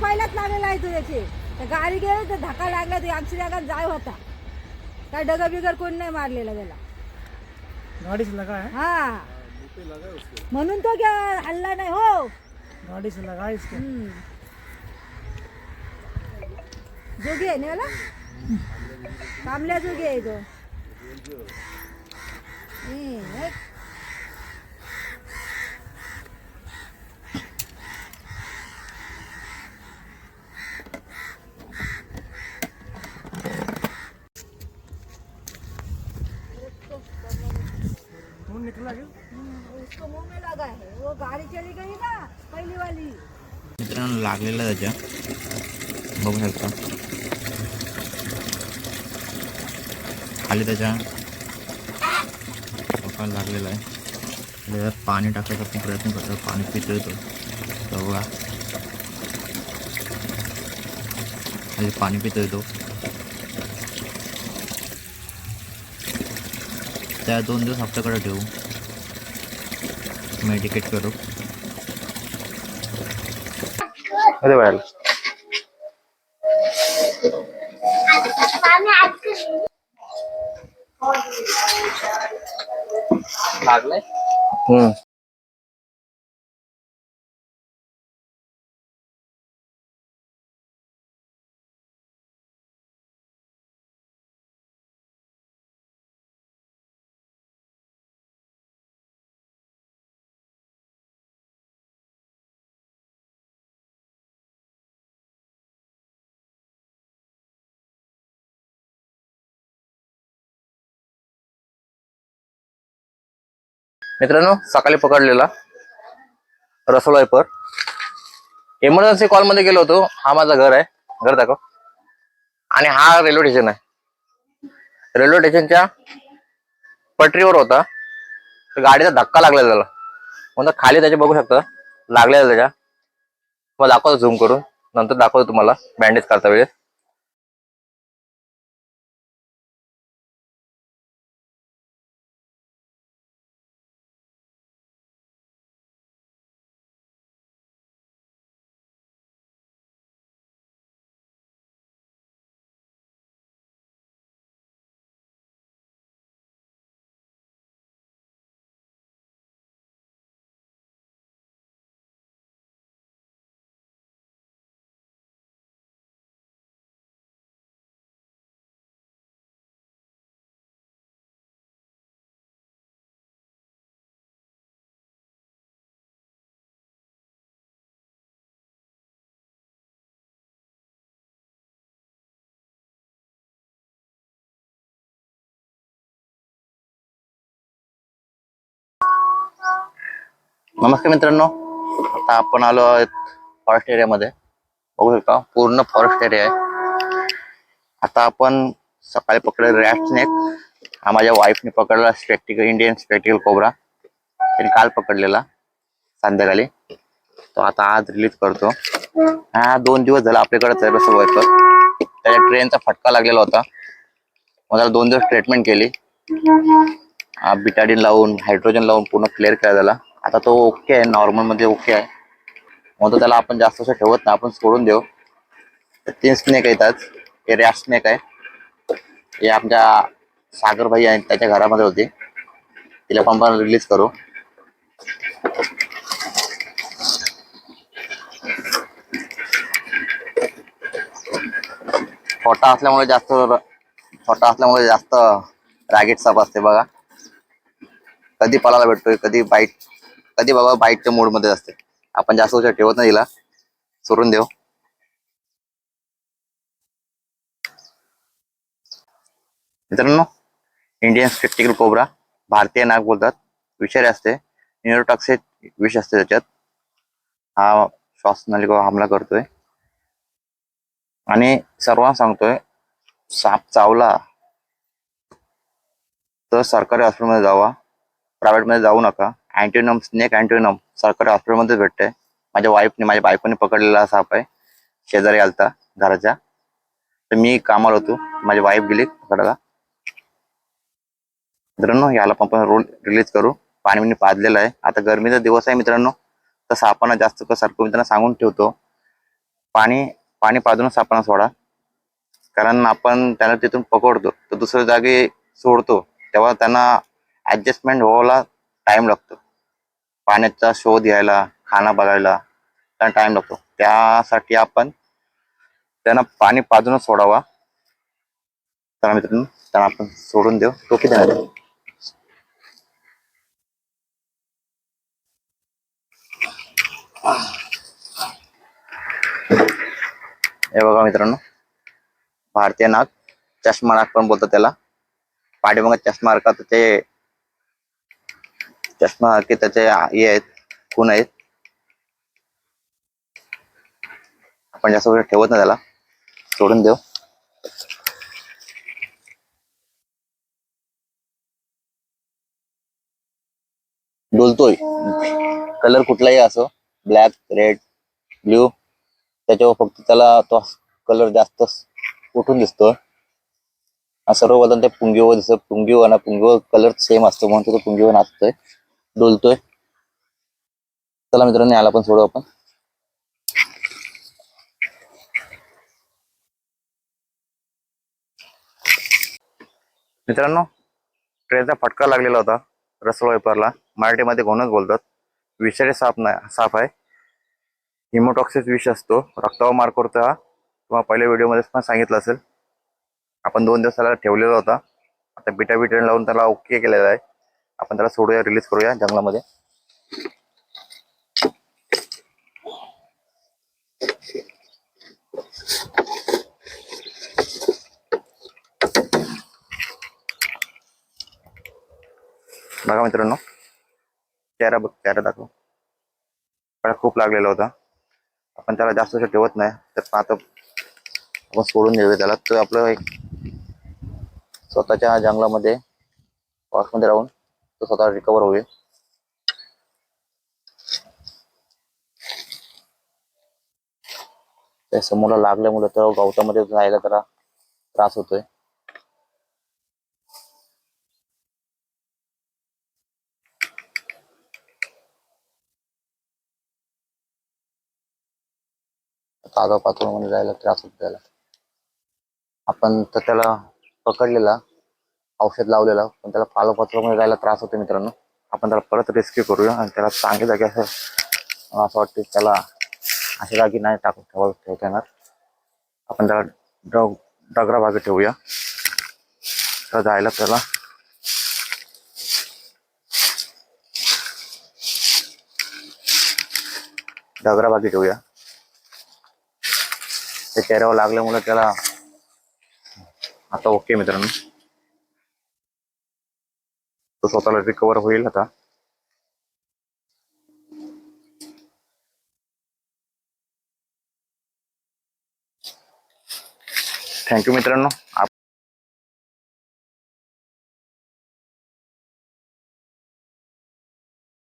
जायचे तर गाडी गेली तर धक्का लागला तर आमची जागा जाय होता. काय डगा बिगर कोण नाही मारलेला त्याला. गाड़ी से लगा है हा. म्हणून तो क्या हल्ला नाही हो. गाड़ी से लगा है इसके हम्म. जोगी आहे ना कामल्या जोगी आहे तो. हम्म. उसको मुँह में लगा है. वो गाड़ी चली गई ना पहली वाली. मित्रांनो लागलेलं आहे त्याच्या बघू शकता. खाली त्याच्या डोक्याला लागलेलं आहे. त्याच्यात पाणी टाकायचा पण प्रयत्न करतो पाणी पितोय तो. तो बघा. खाली पाणी पितोय तो. त्या दोन दिवस आपल्याकडे ठेवू. मेडिकेट करू. अरे बाहेर लागलंय? हम्म. मित्रांनो सकाळी पकडलेला रसोलायपर इमर्जन्सी कॉलमध्ये गेलो होतो. हा माझा घर आहे. घर दाखव. आणि हा रेल्वे स्टेशन आहे. रेल्वे स्टेशनच्या पटरीवर होता. तर गाडीचा धक्का लागलेला त्याला. म्हणून खाली त्याच्या बघू शकता. लागलेला त्याच्या. मग दाखवतो झूम करून. नंतर दाखवतो तुम्हाला. बँडेज करता वेळेस नमस्कार मित्रांनो. आता आपण आलो आहोत फॉरेस्ट एरियामध्ये बघू शकता पूर्ण फॉरेस्ट एरिया आहे. आता आपण सकाळी पकडले रॅट स्नेक हा माझ्या वाईफने पकडला स्पेक्टिकल इंडियन स्पेक्टिकल कोबरा त्यांनी काल पकडलेला संध्याकाळी. तो आता आज रिलीज करतो. हा दोन दिवस झाला आपल्याकडे आहे बस वाईफर त्याच्या ट्रेनचा फटका लागलेला होता. मग त्याला दोन दिवस ट्रीटमेंट केली. बिटाडीन लावून हायड्रोजन लावून पूर्ण क्लिअर केला त्याला. आता तो ओके आहे नॉर्मलमध्ये ओके आहे. मग तो त्याला आपण जास्त असं ठेवत नाही आपण सोडून देऊ. तीन स्नेक येतात हे रॅश स्नेक आहे. हे आमच्या सागर भाई त्याच्या घरामध्ये होते. तिला पण आपण रिलीज करू. छोटा असल्यामुळे जास्त छोटा असल्यामुळे जास्त रागीट साप असते बघा. कधी पळायला भेटतोय कधी बाईट कधी बाबा बाईकच्या मूडमध्ये असते. आपण जास्त उशीर ठेवत नाही तिला सोडून देऊ मित्रांनो इंडियन स्पेक्टिकल कोबरा भारतीय नाग बोलतात. विषारी असते. न्यूरोटॉक्सिक विष असते त्याच्यात. हा श्वासनलिका हमला करतोय. आणि सर्वांना सांगतोय साप चावला तर सरकारी हॉस्पिटलमध्ये जावा. प्रायव्हेटमध्ये जाऊ नका. अँटीनम स्नेक अँटीनम सरकारी हॉस्पिटलमध्येच भेटते माझ्या वाईफने माझ्या बायकोने पकडलेला साप आहे. शेजारी आलता घराच्या. तर मी कामाला होतो. माझी वाईफ गेली पकडायला. मित्रांनो याला पण आपण रोल रिलीज करू. पाणी मी पाजलेलं आहे. आता गरमीचा दिवस आहे मित्रांनो. तर सापांना जास्त सारखं मी त्यांना सांगून ठेवतो. पाणी पाणी पाजूनच सापांना सोडा. कारण आपण त्यांना तिथून पकडतो. तर दुसऱ्या जागी सोडतो. तेव्हा त्यांना ॲडजस्टमेंट व्हायला टाइम लागतो. पाण्याचा शोध घ्यायला खाना बघायला त्यांना टाइम लागतो. त्यासाठी आपण त्यांना पाणी पाजूनच सोडावा. तर मित्रांनो त्यांना आपण सोडून देऊ. टोपी देणार हे बघा मित्रांनो भारतीय नाग चष्मा नाग पण बोलतात त्याला. पाठीमागे चष्मा का ते. चष्मा की त्याचे हे आहेत खून आहेत. आपण जास्त वेळ ठेवत नाही त्याला. सोडून देऊ. डोलतोय. कलर कुठलाही असो ब्लॅक रेड ब्ल्यू त्याच्यावर फक्त त्याला तो कलर जास्त उठून दिसतो सर्व वजन त्या पुंगीवर दिसत पुंगीवर ना पुंगीवर कलर सेम असतो म्हणून तो पुंगीवर नाचतोय. डोलतोय. चला मित्रांनो याला पण सोडू आपण. मित्रांनो ट्रेनचा फटका लागलेला होता रसोळ वेपरला मराठीमध्ये कोणच बोलतात? विषारी साप नाही साप आहे. हिमोटॉक्सिस विष असतो. रक्तावर मार करतो हा. तुम्हाला पहिल्या व्हिडिओमध्ये पण सांगितलं असेल. आपण दोन दिवस त्याला ठेवलेला होता. आता बिटा बिटा लावून त्याला ओके केलेला आहे. आपण त्याला सोडूया रिलीज करूया जंगलामध्ये. बघा मित्रांनो चेहरा बघ चेहरा दाखव. त्याला खूप लागलेला होता. आपण त्याला जास्त वेळ ठेवत नाही तर आता आपण सोडून देऊया त्याला. तर आपलं एक स्वतःच्या जंगलामध्ये मध्ये राहून तो स्वतः रिकवर होईल. त्या समोरला लागल्यामुळे तर गवतामध्ये जायला त्याला त्रास होतोय. कागा पातळमध्ये म्हणजे जायला त्रास होतो त्याला. आपण तर त्याला पकडलेला. औषध लावलेला, पण त्रास होतो आपण त्याला परत रेस्क्यू करूया आणि त्याला चांगल्या जागी असं मला असं नाही आपण त्याला डग, डगरा भागी त्याला डगरा भागी चेहऱ्यावर लागल्यामुळे त्याला आता ओके मित्रांनो. तो स्वतःला रिकवर होईल आता. थँक्यू मित्रांनो.